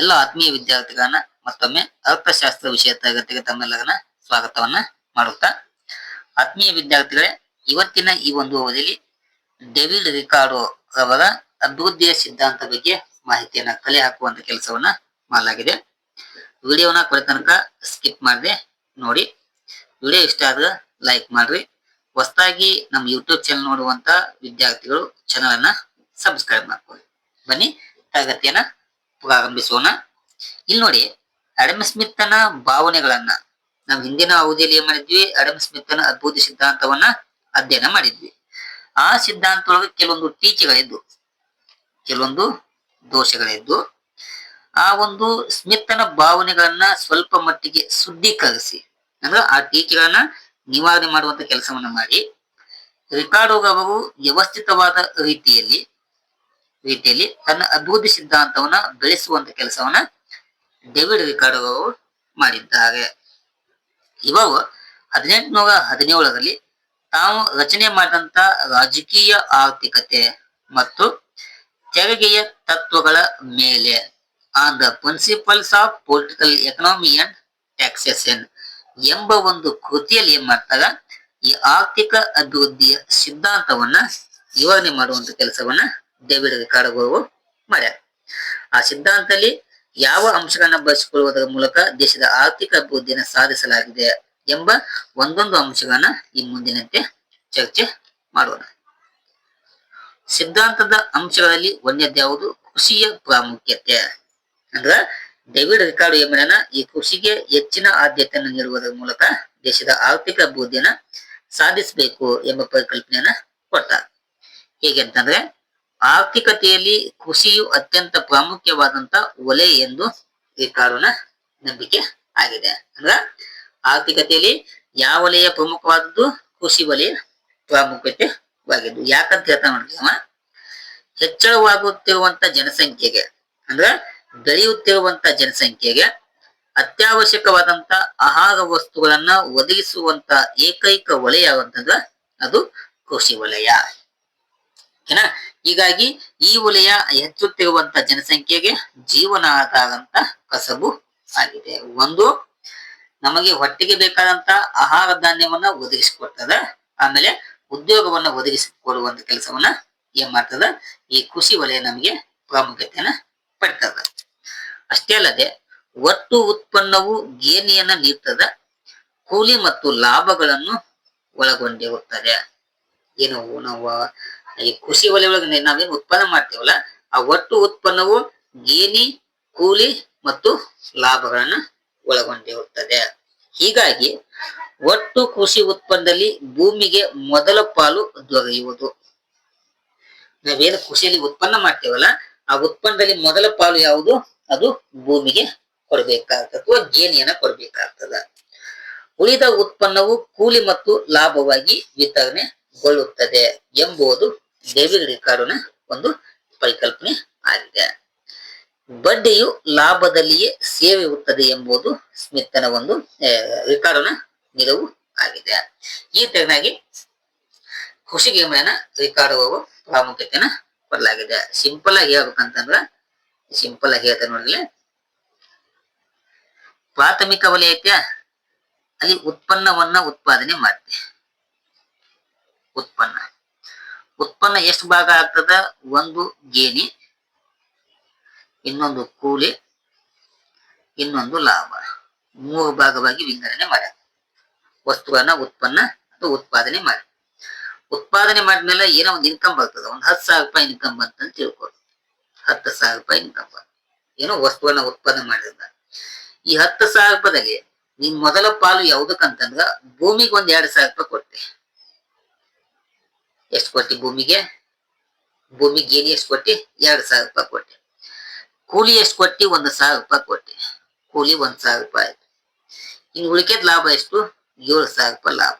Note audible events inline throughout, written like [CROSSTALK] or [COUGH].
ಎಲ್ಲ ಆತ್ಮೀಯ ವಿದ್ಯಾರ್ಥಿಗಳನ್ನ ಮತ್ತೊಮ್ಮೆ ಅರ್ಥಶಾಸ್ತ್ರ ವಿಷಯ ತರಗತಿಗೆ ತಮ್ಮೆಲ್ಲರನ್ನ ಸ್ವಾಗತವನ್ನ ಮಾಡುತ್ತಾ. ಆತ್ಮೀಯ ವಿದ್ಯಾರ್ಥಿಗಳೇ, ಇವತ್ತಿನ ಈ ಒಂದು ಅವಧಿಯಲ್ಲಿ ಡೇವಿಡ್ ರಿಕಾರ್ಡೋ ಅವರ ಅಭಿವೃದ್ಧಿಯ ಸಿದ್ಧಾಂತ ಬಗ್ಗೆ ಮಾಹಿತಿಯನ್ನ ಕಲೆ ಹಾಕುವಂತ ಕೆಲಸವನ್ನ ಮಾಡಲಾಗಿದೆ. ವಿಡಿಯೋನ ಕೊನೆ ತನಕ ಸ್ಕಿಪ್ ಮಾಡದೆ ನೋಡಿ. ವಿಡಿಯೋ ಇಷ್ಟ ಆದ್ರೆ ಲೈಕ್ ಮಾಡ್ರಿ. ಹೊಸದಾಗಿ ನಮ್ಮ ಯೂಟ್ಯೂಬ್ ಚಾನಲ್ ನೋಡುವಂತ ವಿದ್ಯಾರ್ಥಿಗಳು ಚಾನಲ್ ಅನ್ನ ಸಬ್ಸ್ಕ್ರೈಬ್ ಮಾಡ್ಕೊಳ್ಳಿ. ಬನ್ನಿ ತರಗತಿಯನ್ನ ಪ್ರಾರಂಭಿಸೋಣ. ಇಲ್ಲಿ ನೋಡಿ ಅಡಮ್ ಸ್ಮಿತ್ನ ಭಾವನೆಗಳನ್ನ ನಾವು ಹಿಂದಿನ ಅವಧಿಯಲ್ಲಿ ಏನ್ ಮಾಡಿದ್ವಿ? ಅಡಮ್ ಸ್ಮಿತ್ನ ಅದ್ಭುತ ಸಿದ್ಧಾಂತವನ್ನ ಅಧ್ಯಯನ ಮಾಡಿದ್ವಿ. ಆ ಸಿದ್ಧಾಂತದೊಳಗೆ ಕೆಲವೊಂದು ಟೀಕೆಗಳಿದ್ದು ಕೆಲವೊಂದು ದೋಷಗಳಿದ್ದು ಆ ಒಂದು ಸ್ಮಿತ್ನ ಭಾವನೆಗಳನ್ನ ಸ್ವಲ್ಪ ಮಟ್ಟಿಗೆ ಶುದ್ಧೀಕರಿಸಿ, ಅಂದ್ರೆ ಆ ಟೀಕೆಗಳನ್ನ ನಿವಾರಣೆ ಮಾಡುವಂತ ಕೆಲಸವನ್ನ ಮಾಡಿ, ರಿಕಾರ್ಡೋ ಅವರು ವ್ಯವಸ್ಥಿತವಾದ ರೀತಿಯಲ್ಲಿ ರೀತಿಯಲ್ಲಿ ತನ್ನ ಅದ್ಭುತ ಸಿದ್ಧಾಂತವನ್ನ ಬೆಳೆಸುವಂತ ಕೆಲಸವನ್ನ ಡೇವಿಡ್ ರಿಕಾರ್ಡೋ ಅವರು ಮಾಡಿದ್ದಾರೆ. ಇವರು ಹದಿನೆಂಟುನೂರ ಹದಿನೇಳರಲ್ಲಿ ತಾವು ರಚನೆ ಮಾಡಿದಂತ ರಾಜಕೀಯ ಆರ್ಥಿಕತೆ ಮತ್ತು ತೆರಿಗೆಯ ತತ್ವಗಳ ಮೇಲೆ on the principles of political economy and taxation ಎಂಬ ಒಂದು ಕೃತಿಯಲ್ಲಿ ಏನ್ ಮಾಡ್ತಾರ ಈ ಆರ್ಥಿಕ ಅಭಿವೃದ್ಧಿಯ ಸಿದ್ಧಾಂತವನ್ನ ವಿವರಣೆ ಮಾಡುವಂತ ಕೆಲಸವನ್ನ ರಿಕಾರ್ಡೋ ಅವರು ಮಾಡ್ಯಾರ ಆ ಸಿದ್ಧಾಂತದಲ್ಲಿ ಯಾವ ಅಂಶಗಳನ್ನ ಬಳಸಿಕೊಳ್ಳುವುದರ ಮೂಲಕ ದೇಶದ ಆರ್ಥಿಕ ಅಭಿವೃದ್ಧಿಯನ್ನು ಸಾಧಿಸಲಾಗಿದೆ ಎಂಬ ಒಂದೊಂದು ಅಂಶಗಳನ್ನ ಈ ಮುಂದಿನಂತೆ ಚರ್ಚೆ ಮಾಡೋಣ. ಸಿದ್ಧಾಂತದ ಅಂಶಗಳಲ್ಲಿ ಒಂದೇದ್ಯಾವುದು ಕೃಷಿಯ ಪ್ರಾಮುಖ್ಯತೆ. ಅಂದ್ರ ಡೇವಿಡ್ ರಿಕಾರ್ಡ್ ಎಂಬನ ಈ ಕೃಷಿಗೆ ಹೆಚ್ಚಿನ ಆದ್ಯತೆಯನ್ನು ನೀಡುವುದರ ಮೂಲಕ ದೇಶದ ಆರ್ಥಿಕ ಅಭಿವೃದ್ಧಿಯನ್ನ ಸಾಧಿಸಬೇಕು ಎಂಬ ಪರಿಕಲ್ಪನೆಯನ್ನ ಕೊಟ್ಟ. ಹೇಗೆ ಅಂತಂದ್ರೆ ಆರ್ಥಿಕತೆಯಲ್ಲಿ ಕೃಷಿಯು ಅತ್ಯಂತ ಪ್ರಾಮುಖ್ಯವಾದಂತ ಒಲೆ ಎಂದು ರಿಕಾರ್ಡೋನ ನಂಬಿಕೆ ಆಗಿದೆ. ಅಂದ್ರ ಆರ್ಥಿಕತೆಯಲ್ಲಿ ಯಾವ ವಲಯ ಪ್ರಮುಖವಾದದ್ದು? ಕೃಷಿ ವಲಯ ಪ್ರಾಮುಖ್ಯತೆವಾಗಿದ್ದು ಯಾಕಂತ ಹೇಳ್ತಾ ಅವ? ಹೆಚ್ಚಳವಾಗುತ್ತಿರುವಂತ ಜನಸಂಖ್ಯೆಗೆ, ಅಂದ್ರ ಬೆಳೆಯುತ್ತಿರುವಂತ ಜನಸಂಖ್ಯೆಗೆ ಅತ್ಯವಶ್ಯಕವಾದಂತ ಆಹಾರ ವಸ್ತುಗಳನ್ನ ಒದಗಿಸುವಂತ ಏಕೈಕ ವಲಯ ಅಂತಂದ್ರ ಅದು ಕೃಷಿ ವಲಯ ಓಕೆನಾ? ಹೀಗಾಗಿ ಈ ವಲಯ ಹೆಚ್ಚುತ್ತಿರುವಂತ ಜನಸಂಖ್ಯೆಗೆ ಜೀವನ ಆಧಾರಂತ ಕಸಬು ಆಗಿದೆ. ಒಂದು, ನಮಗೆ ಹೊಟ್ಟೆಗೆ ಬೇಕಾದಂತ ಆಹಾರ ಧಾನ್ಯವನ್ನ ಒದಗಿಸಿಕೊಡ್ತದ. ಆಮೇಲೆ ಉದ್ಯೋಗವನ್ನ ಒದಗಿಸಿಕೊಡುವಂತ ಕೆಲಸವನ್ನ ಏನ್ ಮಾಡ್ತದ? ಈ ಕೃಷಿ ವಲಯ ನಮಗೆ ಪ್ರಾಮುಖ್ಯತೆಯನ್ನ ಪಡ್ತದ. ಅಷ್ಟೇ ಅಲ್ಲದೆ, ಒಟ್ಟು ಉತ್ಪನ್ನವು ಗೇಣಿಯನ್ನ ನೀಡ್ತದ. ಕೂಲಿ ಮತ್ತು ಲಾಭಗಳನ್ನು ಒಳಗೊಂಡಿರುತ್ತದೆ. ಏನು ನಾವು ಈ ಕೃಷಿ ವಲಯ ಒಳಗೆ ನಾವೇನು ಉತ್ಪನ್ನ ಮಾಡ್ತೇವಲ್ಲ, ಆ ಒಟ್ಟು ಉತ್ಪನ್ನವು ಗೇಣಿ, ಕೂಲಿ ಮತ್ತು ಲಾಭಗಳನ್ನ ಒಳಗೊಂಡಿರುತ್ತದೆ. ಹೀಗಾಗಿ ಒಟ್ಟು ಕೃಷಿ ಉತ್ಪನ್ನದಲ್ಲಿ ಭೂಮಿಗೆ ಮೊದಲ ಪಾಲು ದೊರೆಯುವುದು. ನಾವೇನು ಕೃಷಿಯಲ್ಲಿ ಉತ್ಪನ್ನ ಮಾಡ್ತೇವಲ್ಲ, ಆ ಉತ್ಪನ್ನದಲ್ಲಿ ಮೊದಲ ಪಾಲು ಯಾವುದು? ಅದು ಭೂಮಿಗೆ ಕೊಡಬೇಕಾಗ್ತದೆ ಅಥವಾ ಗೇಣಿಯನ್ನ ಕೊಡಬೇಕಾಗ್ತದ. ಉಳಿದ ಉತ್ಪನ್ನವು ಕೂಲಿ ಮತ್ತು ಲಾಭವಾಗಿ ವಿತರಣೆಗೊಳ್ಳುತ್ತದೆ ಎಂಬುದು ಡೇವಿಡ್ ರಿಕಾರ್ಡ್ನ ಒಂದು ಪರಿಕಲ್ಪನೆ ಆಗಿದೆ. ಬಡ್ಡಿಯು ಲಾಭದಲ್ಲಿಯೇ ಸೇವೆಯುತ್ತದೆ ಎಂಬುದು ಸ್ಮಿತ್ನ ಒಂದು ರಿಕಾರ್ಡ್ನ ನಿಲುವು ಆಗಿದೆ. ಈ ತೆರನಾಗಿ ಕೃಷಿ ಗೇಮನ ರಿಕಾರ್ಡ್ ಪ್ರಾಮುಖ್ಯತೆಯನ್ನ ಕೊಡಲಾಗಿದೆ. ಸಿಂಪಲ್ ಆಗಿ ಹೇಳ್ಬೇಕಂತಂದ್ರ ಸಿಂಪಲ್ ಆಗಿ ಹೇಳ್ತಾರೆ ನೋಡಿದ್ರೆ ಪ್ರಾಥಮಿಕ ವಲಯಕ್ಕೆ ಅಲ್ಲಿ ಉತ್ಪನ್ನವನ್ನ ಉತ್ಪಾದನೆ ಮಾಡುತ್ತೆ ಉತ್ಪನ್ನ. ಉತ್ಪನ್ನ ಎಷ್ಟು ಭಾಗ ಆಗ್ತದ? ಒಂದು ಗೇಣಿ, ಇನ್ನೊಂದು ಕೂಲಿ, ಇನ್ನೊಂದು ಲಾಭ. ಮೂರು ಭಾಗವಾಗಿ ವಿಂಗಡಣೆ ಮಾಡ. ವಸ್ತುಗಳನ್ನ ಉತ್ಪನ್ನ ಅಥವಾ ಉತ್ಪಾದನೆ ಮಾಡಿ. ಉತ್ಪಾದನೆ ಮಾಡಿದ್ಮೇಲೆ ಏನೋ ಒಂದು ಇನ್ಕಮ್ ಬರ್ತದೆ. ಒಂದು ಹತ್ತು ಸಾವಿರ ರೂಪಾಯಿ ಇನ್ಕಮ್ ಬಂತಂತ ತಿಳ್ಕೊಡು ಹತ್ತು ಸಾವಿರ ರೂಪಾಯಿ ಇನ್ಕಮ್ ಬಂತ. ಏನೋ ವಸ್ತುಗಳನ್ನ ಉತ್ಪಾದನೆ ಮಾಡಿದ ಈ ಹತ್ತು ಸಾವಿರ ರೂಪಾಯಿದಲ್ಲಿ ನಿಮ್ ಮೊದಲ ಪಾಲು ಯಾವ್ದಕ್ಕಂತಂದ್ರ ಭೂಮಿಗೆ ಒಂದ್ ಎರಡ್ ಸಾವಿರ ರೂಪಾಯಿ ಕೊಟ್ಟೆ. ಎಷ್ಟು ಕೊಟ್ಟಿ ಭೂಮಿಗೆ? ಭೂಮಿಗೆ ಗೇಣಿ ಎಷ್ಟು ಕೊಟ್ಟಿ? ಎರಡು ಸಾವಿರ ರೂಪಾಯಿ ಕೊಟ್ಟೆ. ಕೂಲಿ ಎಷ್ಟು ಕೊಟ್ಟಿ? ಒಂದ್ ಸಾವಿರ ರೂಪಾಯಿ ಕೊಟ್ಟೆ. ಕೂಲಿ ಒಂದ್ ಸಾವಿರ ರೂಪಾಯಿ ಆಯ್ತು. ಇನ್ ಉಳಿಕೆದ ಲಾಭ ಎಷ್ಟು? ಏಳು ಸಾವಿರ ರೂಪಾಯಿ ಲಾಭ.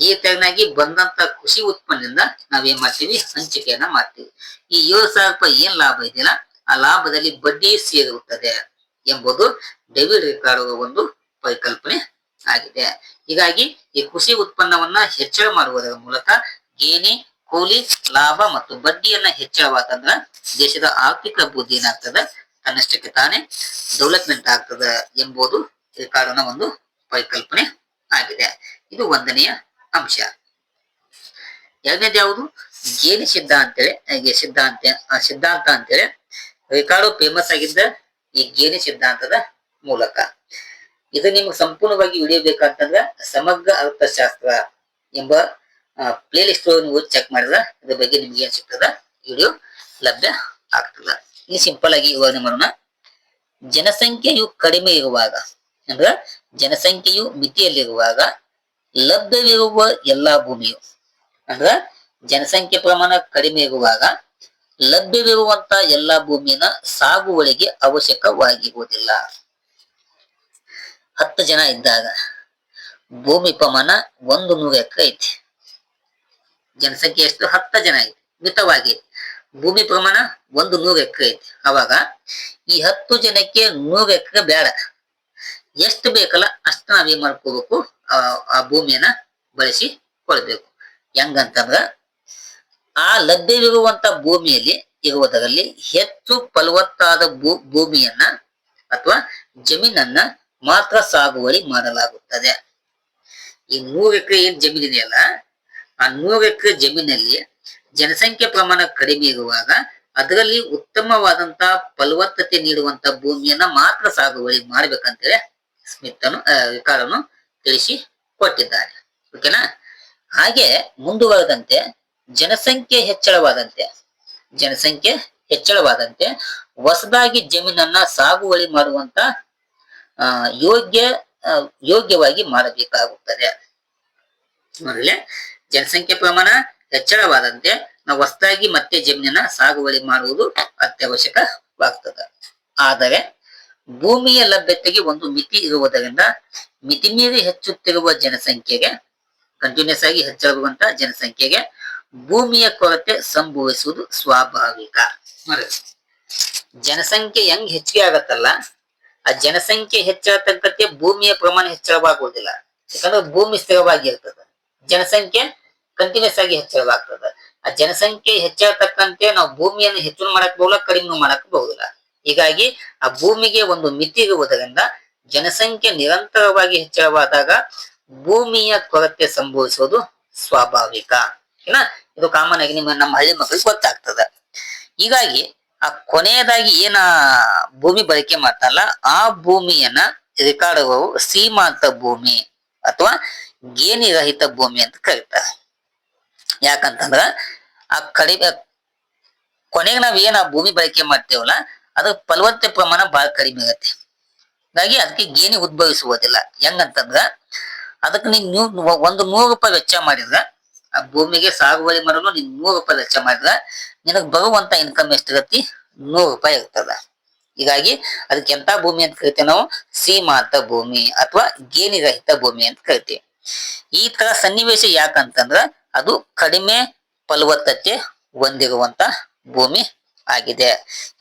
ಈ ತೆರನಾಗಿ ಬಂದಂತ ಕೃಷಿ ಉತ್ಪನ್ನದಿಂದ ನಾವೇನ್ ಮಾಡ್ತೀವಿ? ಹಂಚಿಕೆಯನ್ನ ಮಾಡ್ತೀವಿ. ಈ ಏಳು ಸಾವಿರ ರೂಪಾಯಿ ಏನ್ ಲಾಭ ಇದೆಯಲ್ಲ, ಆ ಲಾಭದಲ್ಲಿ ಬಡ್ಡಿ ಸೇರುತ್ತದೆ ಎಂಬುದು ಡೆಬಿಟ್ ರೆಕಾರ್ಡ್ ಒಂದು ಪರಿಕಲ್ಪನೆ. ಆಗಿದೆ. ಹೀಗಾಗಿ ಈ ಕೃಷಿ ಉತ್ಪನ್ನವನ್ನ ಹೆಚ್ಚಳ ಮಾಡುವುದರ ಮೂಲಕ ಗೇಣಿ ಕೂಲಿ, ಲಾಭ ಮತ್ತು ಬಡ್ಡಿಯನ್ನ ಹೆಚ್ಚಳವಾತಂದ್ರ ದೇಶದ ಆರ್ಥಿಕ ಅಭಿವೃದ್ಧಿ ಏನಾಗ್ತದ? ತನ್ನಷ್ಟಕ್ಕೆ ತಾನೇ ಡೆವಲಪ್ಮೆಂಟ್ ಆಗ್ತದ ಎಂಬುದು ಕಾರಣ ಒಂದು ಪರಿಕಲ್ಪನೆ ಆಗಿದೆ. ಇದು ಒಂದನೆಯ ಅಂಶ. ಎರಡನೇದು ಯಾವುದು? ಗೇಣಿ ಸಿದ್ಧಾಂತ ಸಿದ್ಧಾಂತ ಸಿದ್ಧಾಂತ ಅಂತೇಳಿ ರಿಕಾರ್ಡು ಫೇಮಸ್ ಆಗಿದ್ದ ಈ ಗೇಣಿ ಸಿದ್ಧಾಂತದ ಮೂಲಕ. ಇದು ನಿಮ್ಗೆ ಸಂಪೂರ್ಣವಾಗಿ ವಿಡಿಯೋ ಬೇಕಂತಂದ್ರೆ ಸಮಗ್ರ ಅರ್ಥಶಾಸ್ತ್ರ ಎಂಬ ಪ್ಲೇಲಿಸ್ಟ್ ನೀವು ಚೆಕ್ ಮಾಡಿದ್ರೆ ಇದ್ರ ಬಗ್ಗೆ ನಿಮ್ಗೆ ಏನ್ ಸಿಗ್ತದ? ವಿಡಿಯೋ ಲಭ್ಯ ಆಗ್ತದ. ಇಲ್ಲಿ ಸಿಂಪಲ್ ಆಗಿ ವಿವರಣೆ ಮಾಡೋಣ. ಜನಸಂಖ್ಯೆಯು ಕಡಿಮೆ ಇರುವಾಗ, ಅಂದ್ರ ಜನಸಂಖ್ಯೆಯು ಮಿತಿಯಲ್ಲಿರುವಾಗ ಲಭ್ಯವಿರುವ ಎಲ್ಲಾ ಭೂಮಿಯು, ಅಂದ್ರ ಜನಸಂಖ್ಯೆ ಪ್ರಮಾಣ ಕಡಿಮೆ ಇರುವಾಗ ಲಭ್ಯವಿರುವಂತ ಎಲ್ಲಾ ಭೂಮಿನ ಸಾಗುವಳಿಗೆ ಅವಶ್ಯಕವಾಗಿರುವುದಿಲ್ಲ. ಹತ್ತು ಜನ ಇದ್ದಾಗ ಭೂಮಿ ಪ್ರಮಾಣ ಒಂದು ನೂರು ಎಕರೆ ಐತಿ. ಜನಸಂಖ್ಯೆ ಎಷ್ಟು? ಹತ್ತು ಜನ ಐತಿ. ಮಿತವಾಗಿ ಭೂಮಿ ಪ್ರಮಾಣ ಒಂದು ನೂರು ಎಕರೆ ಐತಿ. ಅವಾಗ ಈ ಹತ್ತು ಜನಕ್ಕೆ ನೂರು ಎಕರೆ ಬೇಡ. ಎಷ್ಟು ಬೇಕಲ್ಲ ಅಷ್ಟು ನಾವೇನ್ ಮಾಡ್ಕೋಬೇಕು? ಆ ಭೂಮಿಯನ್ನ ಬಳಸಿ ಕೊಳ್ಬೇಕು ಹೆಂಗಂತಂದ್ರ ಆ ಲಭ್ಯವಿರುವಂತ ಭೂಮಿಯಲ್ಲಿ ಇರುವುದರಲ್ಲಿ ಹೆಚ್ಚು ಫಲವತ್ತಾದ ಭೂ, ಭೂಮಿಯನ್ನ ಅಥವಾ ಜಮೀನನ್ನ ಮಾತ್ರ ಸಾಗುವಳಿ ಮಾಡಲಾಗುತ್ತದೆ. ಈ ನೂರು ಎಕರೆ ಏನ್ ಜಮೀನ್ ಇದೆಯಲ್ಲ ಆ ನೂರು ಎಕರೆ ಜಮೀನಲ್ಲಿ ಜನಸಂಖ್ಯೆ ಪ್ರಮಾಣ ಕಡಿಮೆ ಇರುವಾಗ ಅದರಲ್ಲಿ ಉತ್ತಮವಾದಂತ ಫಲವತ್ತತೆ ನೀಡುವಂತ ಭೂಮಿಯನ್ನ ಮಾತ್ರ ಸಾಗುವಳಿ ಮಾಡ್ಬೇಕಂತೇಳಿ ಸ್ಮಿತನು ವಿಕಾರನು ತಿಳಿಸಿ ಕೊಟ್ಟಿದ್ದಾರೆ. ಓಕೆನಾ? ಹಾಗೆ ಮುಂದುವರೆದಂತೆ ಜನಸಂಖ್ಯೆ ಹೆಚ್ಚಳವಾದಂತೆ ಜನಸಂಖ್ಯೆ ಹೆಚ್ಚಳವಾದಂತೆ ಹೊಸದಾಗಿ ಜಮೀನನ್ನ ಸಾಗುವಳಿ ಮಾಡುವಂತ ಆ, ಯೋಗ್ಯ ಯೋಗ್ಯವಾಗಿ ಮಾಡಬೇಕಾಗುತ್ತದೆ. ನೋಡ್ರಿ, ಜನಸಂಖ್ಯೆ ಪ್ರಮಾಣ ಹೆಚ್ಚಳವಾದಂತೆ ನಾವು ಹೊಸದಾಗಿ ಮತ್ತೆ ಜಮೀನನ್ನ ಸಾಗುವಳಿ ಮಾಡುವುದು ಅತ್ಯವಶ್ಯಕವಾಗ್ತದೆ. ಆದರೆ, ಭೂಮಿಯ ಲಭ್ಯತೆಗೆ ಒಂದು ಮಿತಿ ಇರುವುದರಿಂದ ಮಿತಿ ಮೀರಿ ಹೆಚ್ಚುತ್ತಿರುವ ಜನಸಂಖ್ಯೆಗೆ ಕಂಟಿನ್ಯೂಸ್ ಆಗಿ ಹೆಚ್ಚಾಗುವಂತಹ ಜನಸಂಖ್ಯೆಗೆ ಭೂಮಿಯ ಕೊರತೆ ಸಂಭವಿಸುವುದು ಸ್ವಾಭಾವಿಕ. ಜನಸಂಖ್ಯೆ ಹೆಂಗ್ ಹೆಚ್ಚಿಗೆ ಆಗತ್ತಲ್ಲ ಆ ಜನಸಂಖ್ಯೆ ಹೆಚ್ಚಾಗತಕ್ಕಂತೆ ಭೂಮಿಯ ಪ್ರಮಾಣ ಹೆಚ್ಚಳವಾಗುವುದಿಲ್ಲ. ಯಾಕಂದ್ರೆ ಭೂಮಿ ಸ್ಥಿರವಾಗಿ ಇರ್ತದೆ ಜನಸಂಖ್ಯೆ ಕಂಟಿನ್ಯೂಸ್ ಆಗಿ ಹೆಚ್ಚಳವಾಗ್ತದೆ. ಆ ಜನಸಂಖ್ಯೆ ಹೆಚ್ಚಾಗತಕ್ಕಂತೆ ನಾವು ಭೂಮಿಯನ್ನು ಹೆಚ್ಚು ಮಾಡಕ್ ಬಹುದಿಲ್ಲ ಕಡಿಮೆ ಮಾಡಕ್ ಬಹುದಿಲ್ಲ. ಹೀಗಾಗಿ ಆ ಭೂಮಿಗೆ ಒಂದು ಮಿತಿ ಇರುವುದರಿಂದ ಜನಸಂಖ್ಯೆ ನಿರಂತರವಾಗಿ ಹೆಚ್ಚಳವಾದಾಗ ಭೂಮಿಯ ಕೊರತೆ ಸಂಭವಿಸುವುದು ಸ್ವಾಭಾವಿಕ. ಏನ? ಇದು ಕಾಮನ್ ಆಗಿ ನಿಮ್ಮ ನಮ್ಮ ಹಳ್ಳಿ ಮಕ್ಕಳಿಗೆ ಗೊತ್ತಾಗ್ತದೆ. ಹೀಗಾಗಿ ಆ ಕೊನೆಯದಾಗಿ ಏನ ಭೂಮಿ ಬಳಕೆ ಮಾಡ್ತಾರಲ್ಲ, ಆ ಭೂಮಿಯನ್ನ ರೆಕಾರ್ಡುಗಳು ಸೀಮಾಂತ ಭೂಮಿ ಅಥವಾ ಗೇಣಿ ರಹಿತ ಭೂಮಿ ಅಂತ ಕರೀತಾರೆ. ಯಾಕಂತಂದ್ರ, ಆ ಕಡಿಮೆ, ಕೊನೆಗೆ ನಾವ್ ಏನ್ ಆ ಭೂಮಿ ಬಳಕೆ ಮಾಡ್ತೇವಲ್ಲ ಅದ್ರ ಫಲವತ್ತೆ ಪ್ರಮಾಣ ಬಹಳ ಕಡಿಮೆ ಇರುತ್ತೆ ಹಾಗಾಗಿ ಅದಕ್ಕೆ ಗೇಣಿ ಉದ್ಭವಿಸುವುದಿಲ್ಲ. ಹೆಂಗಂತಂದ್ರ ಅದಕ್ಕೆ ನೀನ್ ಒಂದು ನೂರು ರೂಪಾಯಿ ವೆಚ್ಚ ಮಾಡಿದ್ರ, ಆ ಭೂಮಿಗೆ ಸಾಗುವಳಿ ಮಾಡಲು ನೀನ್ ನೂರು ರೂಪಾಯಿ ವೆಚ್ಚ ಮಾಡಿದ್ರ ನಿನಗ್ ಬರುವಂತ ಇನ್ಕಮ್ ಎಷ್ಟಿರತ್ತಿ? ನೂರು ರೂಪಾಯಿ ಇರ್ತದ. ಹೀಗಾಗಿ ಅದಕ್ಕೆ ಎಂತ ಭೂಮಿ ಅಂತ ಕರಿತೀವಿ ನಾವು? ಸೀಮಾಂತ ಭೂಮಿ ಅಥವಾ ಗೇಣಿ ರಹಿತ ಭೂಮಿ ಅಂತ ಕರಿತೀವಿ. ಈ ತರ ಸನ್ನಿವೇಶ ಯಾಕಂತಂದ್ರ ಅದು ಕಡಿಮೆ ಫಲವತ್ತತೆ ಹೊಂದಿರುವಂತ ಭೂಮಿ ಆಗಿದೆ.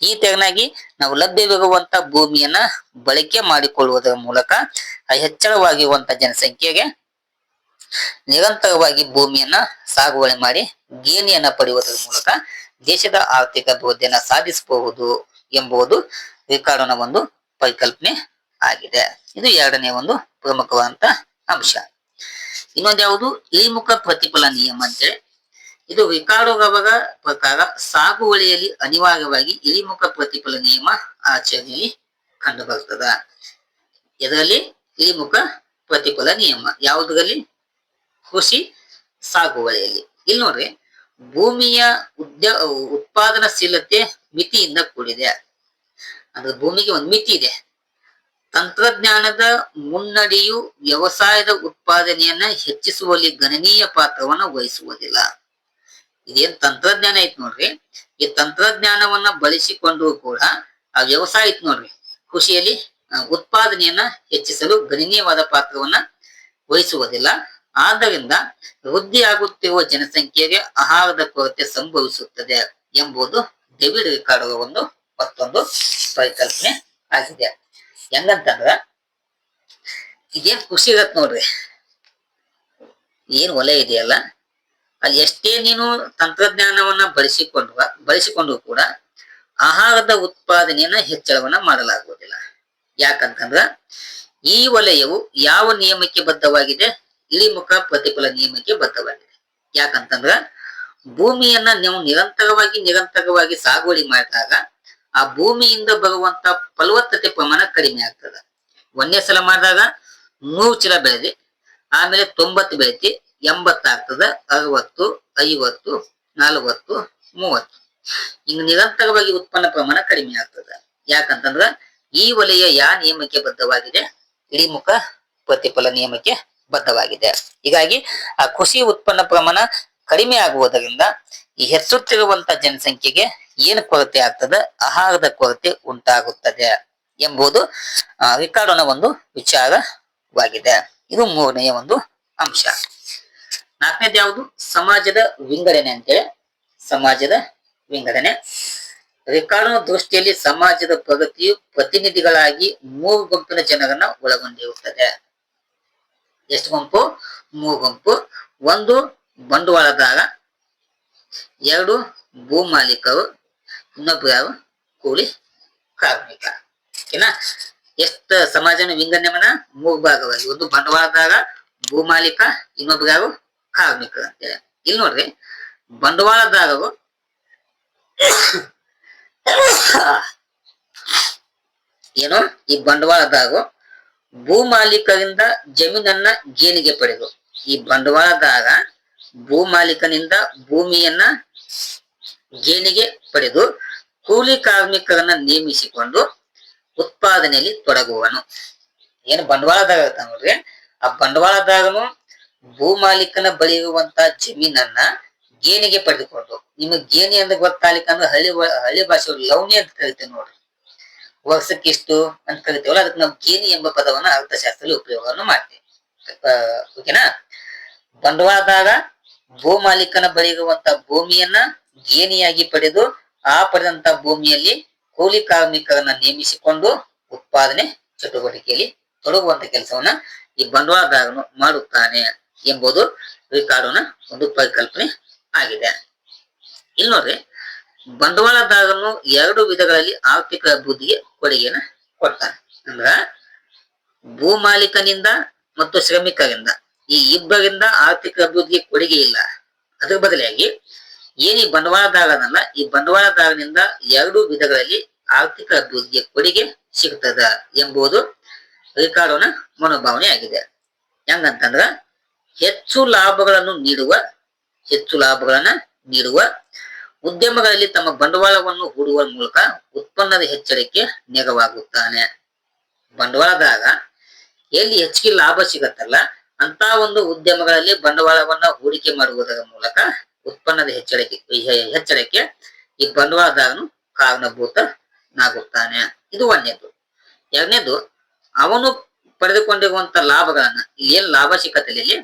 ಈ ತೆರನಾಗಿ ನಾವು ಲಭ್ಯವಿರುವಂತ ಭೂಮಿಯನ್ನ ಬಳಕೆ ಮಾಡಿಕೊಳ್ಳುವುದರ ಮೂಲಕ ಹೆಚ್ಚಳವಾಗಿರುವಂತ ಜನಸಂಖ್ಯೆಗೆ ನಿರಂತರವಾಗಿ ಭೂಮಿಯನ್ನ ಸಾಗುವಳಿ ಮಾಡಿ ಗೇಣಿಯನ್ನ ಪಡೆಯುವುದರ ಮೂಲಕ ದೇಶದ ಆರ್ಥಿಕ ಅಭಿವೃದ್ಧಿಯನ್ನ ಸಾಧಿಸಬಹುದು ಎಂಬುದು ರಿಕಾರ್ಡನ ಒಂದು ಪರಿಕಲ್ಪನೆ ಆಗಿದೆ. ಇದು ಎರಡನೇ ಒಂದು ಪ್ರಮುಖವಾದಂತ ಅಂಶ. ಇನ್ನೊಂದು ಯಾವುದು? ಇಳಿಮುಖ ಪ್ರತಿಫಲ ನಿಯಮ ಅಂತೇಳಿ ಇದು ರಿಕಾರ್ಡೋರವರ ಪ್ರಕಾರ ಸಾಗುವಳಿಯಲ್ಲಿ ಅನಿವಾರ್ಯವಾಗಿ ಇಳಿಮುಖ ಪ್ರತಿಫಲ ನಿಯಮ ಆಚರಣೆಯಲ್ಲಿ ಕಂಡು ಇದರಲ್ಲಿ ಇಳಿಮುಖ ಪ್ರತಿಫಲ ನಿಯಮ. ಯಾವುದರಲ್ಲಿ? ಕೃಷಿ ಸಾಗುವಳಿಯಲ್ಲಿ ಇಲ್ಲಿ ನೋಡ್ರಿ. ಭೂಮಿಯ ಉದ್ಯ ಉತ್ಪಾದನಶೀಲತೆ ಮಿತಿಯಿಂದ ಕೂಡಿದೆ. ಅಂದ್ರೆ ಭೂಮಿಗೆ ಒಂದು ಮಿತಿ ಇದೆ. ತಂತ್ರಜ್ಞಾನದ ಮುನ್ನಡೆಯು ವ್ಯವಸಾಯದ ಉತ್ಪಾದನೆಯನ್ನ ಹೆಚ್ಚಿಸುವಲ್ಲಿ ಗಣನೀಯ ಪಾತ್ರವನ್ನ ವಹಿಸುವುದಿಲ್ಲ. ಇದೇನ್ ತಂತ್ರಜ್ಞಾನ ಐತ್ ನೋಡ್ರಿ. ಈ ತಂತ್ರಜ್ಞಾನವನ್ನ ಬಳಸಿಕೊಂಡು ಕೂಡ ಆ ವ್ಯವಸಾಯ ಐತ್ ನೋಡ್ರಿ. ಕೃಷಿಯಲ್ಲಿ ಉತ್ಪಾದನೆಯನ್ನ ಹೆಚ್ಚಿಸಲು ಗಣನೀಯವಾದ ಪಾತ್ರವನ್ನ ವಹಿಸುವುದಿಲ್ಲ. ಆದ್ದರಿಂದ ವೃದ್ಧಿಯಾಗುತ್ತಿರುವ ಜನಸಂಖ್ಯೆಗೆ ಆಹಾರದ ಕೊರತೆ ಸಂಭವಿಸುತ್ತದೆ ಎಂಬುದು ಡೆವಿಡ್ ರಿಕಾರ್ಡ್ ಒಂದು ಮತ್ತೊಂದು ಪರಿಕಲ್ಪನೆ ಆಗಿದೆ. ಹೆಂಗಂತಂದ್ರ ಇದೇನ್ ಖುಷಿ ಇರತ್ ನೋಡ್ರಿ. ಏನ್ ಹೊಲ ಇದೆಯಲ್ಲ? ಅಲ್ಲಿ ಎಷ್ಟೇ ನೀನು ತಂತ್ರಜ್ಞಾನವನ್ನ ಬಳಸಿಕೊಂಡು ಬಳಸಿಕೊಂಡು ಕೂಡ ಆಹಾರದ ಉತ್ಪಾದನೆಯನ್ನ ಹೆಚ್ಚಳವನ್ನ ಮಾಡಲಾಗುವುದಿಲ್ಲ. ಯಾಕಂತಂದ್ರ ಈ ವಲಯವು ಯಾವ ನಿಯಮಕ್ಕೆ ಬದ್ಧವಾಗಿದೆ? ಇಳಿಮುಖ ಪ್ರತಿಫಲ ನಿಯಮಕ್ಕೆ ಬದ್ಧವಾಗಿದೆ. ಯಾಕಂತಂದ್ರ, ಭೂಮಿಯನ್ನ ನೀವು ನಿರಂತರವಾಗಿ ನಿರಂತರವಾಗಿ ಸಾಗುವಳಿ ಮಾಡಿದಾಗ, ಆ ಭೂಮಿಯಿಂದ ಬರುವಂತ ಫಲವತ್ತತೆ ಪ್ರಮಾಣ ಕಡಿಮೆ ಆಗ್ತದ. ಒಂದೇ ಸಲ ಮಾಡಿದಾಗ ನೂರು ಚೀಲ ಬೆಳೆದಿ, ಆಮೇಲೆ ತೊಂಬತ್ತು ಬೆಳೆತಿ ಎಂಬತ್ತಾಗ್ತದ ಅರವತ್ತು, ಐವತ್ತು, ನಲವತ್ತು, ಮೂವತ್ತು. ಹಿಂಗ ನಿರಂತರವಾಗಿ ಉತ್ಪನ್ನ ಪ್ರಮಾಣ ಕಡಿಮೆ ಆಗ್ತದ. ಯಾಕಂತಂದ್ರ, ಈ ವಲಯ ಯಾ ನಿಯಮಕ್ಕೆ ಬದ್ಧವಾಗಿದೆ? ಇಳಿಮುಖ ಪ್ರತಿಫಲ ನಿಯಮಕ್ಕೆ ಬದ್ಧವಾಗಿದೆ. ಹೀಗಾಗಿ, ಆ ಕೃಷಿ ಉತ್ಪನ್ನ ಪ್ರಮಾಣ ಕಡಿಮೆ ಆಗುವುದರಿಂದ ಈ ಹೆಚ್ಚುತ್ತಿರುವಂತ ಜನಸಂಖ್ಯೆಗೆ ಏನು ಕೊರತೆ ಆಗ್ತದೆ? ಆಹಾರದ ಕೊರತೆ ಉಂಟಾಗುತ್ತದೆ ಎಂಬುದು ರಿಕಾರ್ಡನ ಒಂದು ವಿಚಾರವಾಗಿದೆ. ಇದು ಮೂರನೆಯ ಒಂದು ಅಂಶ. ನಾಲ್ಕನೇದು ಯಾವುದು? ಸಮಾಜದ ವಿಂಗಡಣೆ ಅಂತೇಳಿ. ಸಮಾಜದ ವಿಂಗಡಣೆ. ರಿಕಾರ್ಡೋನ ದೃಷ್ಟಿಯಲ್ಲಿ ಸಮಾಜದ ಪ್ರಗತಿಯು ಪ್ರತಿನಿಧಿಗಳಾಗಿ ಮೂರು ಗುಂಪಿನ ಜನರನ್ನ ಒಳಗೊಂಡಿರುತ್ತದೆ. ಎಷ್ಟು ಗುಂಪು? ಮೂರು ಗುಂಪು. ಒಂದು ಬಂಡವಾಳಗಾರ, ಎರಡು ಭೂ ಮಾಲೀಕರು ಇನ್ನೊಬ್ರು ಯಾರು? ಕೂಲಿ ಕಾರ್ಮಿಕ. ಓಕೆನಾ? ಎಷ್ಟು ಸಮಾಜನ ವಿಂಗಡಣೆ ಮೂರು ಭಾಗವಾಗಿ. ಒಂದು ಬಂಡವಾಳದಾರ ಭೂ ಮಾಲೀಕ ಇನ್ನೊಬ್ರು ಯಾರು? ಕಾರ್ಮಿಕರು ಅಂತೇಳಿ. ಇಲ್ಲಿ ನೋಡ್ರಿ ಬಂಡವಾಳದಾರರು [COUGHS] ಏನು? ಈ ಬಂಡವಾಳದಾರರು ಭೂ ಮಾಲೀಕರಿಂದ ಜಮೀನನ್ನ ಗೇಣಿಗೆ ಪಡೆದು. ಈ ಬಂಡವಾಳದಾಗ ಭೂ ಮಾಲೀಕನಿಂದ ಭೂಮಿಯನ್ನ ಗೇಣಿಗೆ ಪಡೆದು ಕೂಲಿ ಕಾರ್ಮಿಕರನ್ನ ನೇಮಿಸಿಕೊಂಡು ಉತ್ಪಾದನೆಯಲ್ಲಿ ತೊಡಗುವನು ಏನು ಬಂಡವಾಳದಾಗ ನೋಡ್ರಿ? ಆ ಬಂಡವಾಳದಾಗನು ಭೂ ಮಾಲೀಕನ ಬಳಿ ಇರುವಂತ ಜಮೀನನ್ನ ಗೇಣಿಗೆ ಪಡೆದುಕೊಂಡು. ನಿಮಗೆ ಗೇಣಿ ಅಂದ್ರೆ ಗೊತ್ತಾಗ್ಲಿಕ್ಕಂದ್ರೆ ಹಳ್ಳಿ ಒಳ- ಹಳ್ಳಿ ಭಾಷೆ ಲವಣಿ ಅಂತ ಕರಿತೀವಿ ನೋಡ್ರಿ. ವರ್ಷಕ್ಕೆ ಇಷ್ಟು ಅಂತ ಕರಿತೀವಲ್ಲ, ಅದಕ್ಕೆ ನಾವು ಗೇಣಿ ಎಂಬ ಪದವನ್ನ ಅರ್ಥಶಾಸ್ತ್ರದಲ್ಲಿ ಉಪಯೋಗವನ್ನು ಮಾಡ್ತೇವೆ. ಓಕೆನಾ? ಬಂಡವಾಳದಾಗ ಭೂ ಮಾಲೀಕನ ಬಳಿ ಇರುವಂತ ಭೂಮಿಯನ್ನ ಜೇನಿಯಾಗಿ ಪಡೆದು ಆ ಪಡೆದಂತ ಭೂಮಿಯಲ್ಲಿ ಕೂಲಿ ಕಾರ್ಮಿಕರನ್ನ ನೇಮಿಸಿಕೊಂಡು ಉತ್ಪಾದನೆ ಚಟುವಟಿಕೆಯಲ್ಲಿ ತೊಡಗುವಂತ ಕೆಲಸವನ್ನ ಈ ಬಂಡವಾಳದಾರನು ಮಾಡುತ್ತಾನೆ ಎಂಬುದು ರಿಕಾರ್ಡೋನ ಒಂದು ಪರಿಕಲ್ಪನೆ ಆಗಿದೆ. ಇಲ್ಲಿ ನೋಡ್ರಿ ಬಂಡವಾಳದಾರನು ಎರಡು ವಿಧಗಳಲ್ಲಿ ಆರ್ಥಿಕ ಅಭಿವೃದ್ಧಿಗೆ ಕೊಡುಗೆಯನ್ನ ಕೊಡ್ತಾನೆ. ಅಂದ್ರ ಭೂ ಮಾಲೀಕನಿಂದ ಮತ್ತು ಶ್ರಮಿಕರಿಂದ. ಈ ಇಬ್ಬರಿಂದ ಆರ್ಥಿಕ ಅಭಿವೃದ್ಧಿಗೆ ಕೊಡುಗೆ ಇಲ್ಲ. ಅದ್ರ ಬದಲಾಗಿ ಏನ್ ಈ ಬಂಡವಾಳದಾರನಲ್ಲ, ಈ ಬಂಡವಾಳದಾರನಿಂದ ಎರಡು ವಿಧಗಳಲ್ಲಿ ಆರ್ಥಿಕ ಅಭಿವೃದ್ಧಿಗೆ ಕೊಡುಗೆ ಸಿಗ್ತದ ಎಂಬುದು ರಿಕಾರ್ಡೋನ ಮನೋಭಾವನೆ ಆಗಿದೆ. ಹೆಂಗಂತಂದ್ರ ಹೆಚ್ಚು ಲಾಭಗಳನ್ನು ನೀಡುವ, ಹೆಚ್ಚು ಲಾಭಗಳನ್ನ ನೀಡುವ ಉದ್ಯಮಗಳಲ್ಲಿ ತಮ್ಮ ಬಂಡವಾಳವನ್ನು ಹೂಡುವ ಮೂಲಕ ಉತ್ಪನ್ನದ ಹೆಚ್ಚಳಕ್ಕೆ ನೆರವಾಗುತ್ತಾನೆ. ಬಂಡವಾಳದಾಗ ಎಲ್ಲಿ ಹೆಚ್ಚಿಗೆ ಲಾಭ ಸಿಗತ್ತಲ್ಲ, ಅಂತ ಒಂದು ಉದ್ಯಮಗಳಲ್ಲಿ ಬಂಡವಾಳವನ್ನ ಹೂಡಿಕೆ ಮಾಡುವುದರ ಮೂಲಕ ಉತ್ಪನ್ನದ ಹೆಚ್ಚಳಕ್ಕೆ ಹೆಚ್ಚಳಕ್ಕೆ ಈ ಬಂಡವಾಳದಾರನು ಕಾರಣಭೂತನಾಗುತ್ತಾನೆ. ಇದು ಒಂದನೇದು ಎರಡನೇದು, ಅವನು ಪಡೆದುಕೊಂಡಿರುವಂತ ಲಾಭಗಳನ್ನ, ಇಲ್ಲಿ ಏನ್ ಲಾಭ ಸಿಕ್ಕತ್ತಲ್ಲ ಇಲ್ಲಿ?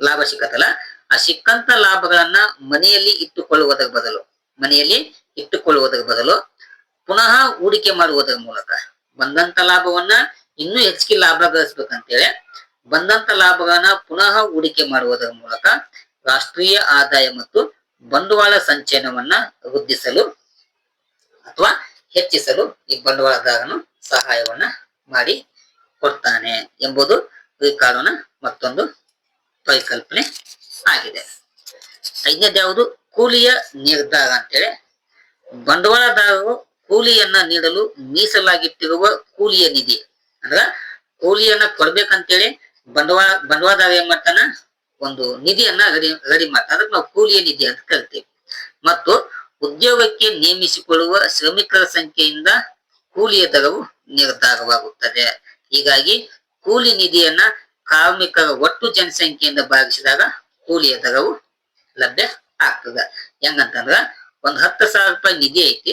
ಲಾಭ ಸಿಕ್ಕತ್ತಲ್ಲ ಆ ಸಿಕ್ಕಂತ ಲಾಭಗಳನ್ನ ಮನೆಯಲ್ಲಿ ಇಟ್ಟುಕೊಳ್ಳುವುದರ ಬದಲು, ಮನೆಯಲ್ಲಿ ಇಟ್ಟುಕೊಳ್ಳುವುದರ ಬದಲು ಪುನಃ ಹೂಡಿಕೆ ಮಾಡುವುದರ ಮೂಲಕ ಬಂದಂತ ಲಾಭವನ್ನ ಇನ್ನೂ ಹೆಚ್ಚಿಗೆ ಲಾಭ ಗಳಿಸ್ಬೇಕಂತೇಳಿ ಬಂದಂತ ಲಾಭಗಳನ್ನ ಪುನಃ ಹೂಡಿಕೆ ಮಾಡುವುದರ ಮೂಲಕ ರಾಷ್ಟ್ರೀಯ ಆದಾಯ ಮತ್ತು ಬಂಡವಾಳ ಸಂಚಯನವನ್ನ ವೃದ್ಧಿಸಲು ಅಥವಾ ಹೆಚ್ಚಿಸಲು ಈ ಬಂಡವಾಳದಾರನು ಸಹಾಯವನ್ನ ಮಾಡಿ ಕೊಡ್ತಾನೆ ಎಂಬುದು ಕಾರಣ ಮತ್ತೊಂದು ಪರಿಕಲ್ಪನೆ. ಆಗಿದೆ. ಐದನೇದು ಯಾವುದು? ಕೂಲಿಯ ನಿರ್ಧಾರ ಅಂತೇಳಿ. ಬಂಡವಾಳದಾರರು ಕೂಲಿಯನ್ನ ನೀಡಲು ಮೀಸಲಾಗಿಟ್ಟಿರುವ ಕೂಲಿಯ ನಿಧಿ. ಅಂದ್ರ ಕೂಲಿಯನ್ನ ಕೊಡ್ಬೇಕಂತೇಳಿ ಬಂಡವಾಳ ಬಂಡವಾಳದಾರ ಏನ್ ಮಾಡ್ತಾನ? ಒಂದು ನಿಧಿಯನ್ನ ರೆಡಿ ರೆಡಿ ಮಾಡ್ತಾನೆ. ಅದಕ್ಕೆ ನಾವು ಕೂಲಿಯ ನಿಧಿ ಅಂತ ಕರಿತೀವಿ. ಮತ್ತು ಉದ್ಯೋಗಕ್ಕೆ ನೇಮಿಸಿಕೊಳ್ಳುವ ಶ್ರಮಿಕರ ಸಂಖ್ಯೆಯಿಂದ ಕೂಲಿಯ ದರವು ನಿರ್ಧಾರವಾಗುತ್ತದೆ. ಹೀಗಾಗಿ ಕೂಲಿ ನಿಧಿಯನ್ನ ಕಾರ್ಮಿಕರ ಒಟ್ಟು ಜನಸಂಖ್ಯೆಯಿಂದ ಭಾಗಿಸಿದಾಗ ಕೂಲಿಯ ದರವು ಲಭ್ಯ ಆಗ್ತದ. ಹೆಂಗಂತಂದ್ರ ಒಂದ್ ಹತ್ತು ಸಾವಿರ ರೂಪಾಯಿ ನಿಧಿ ಐತಿ.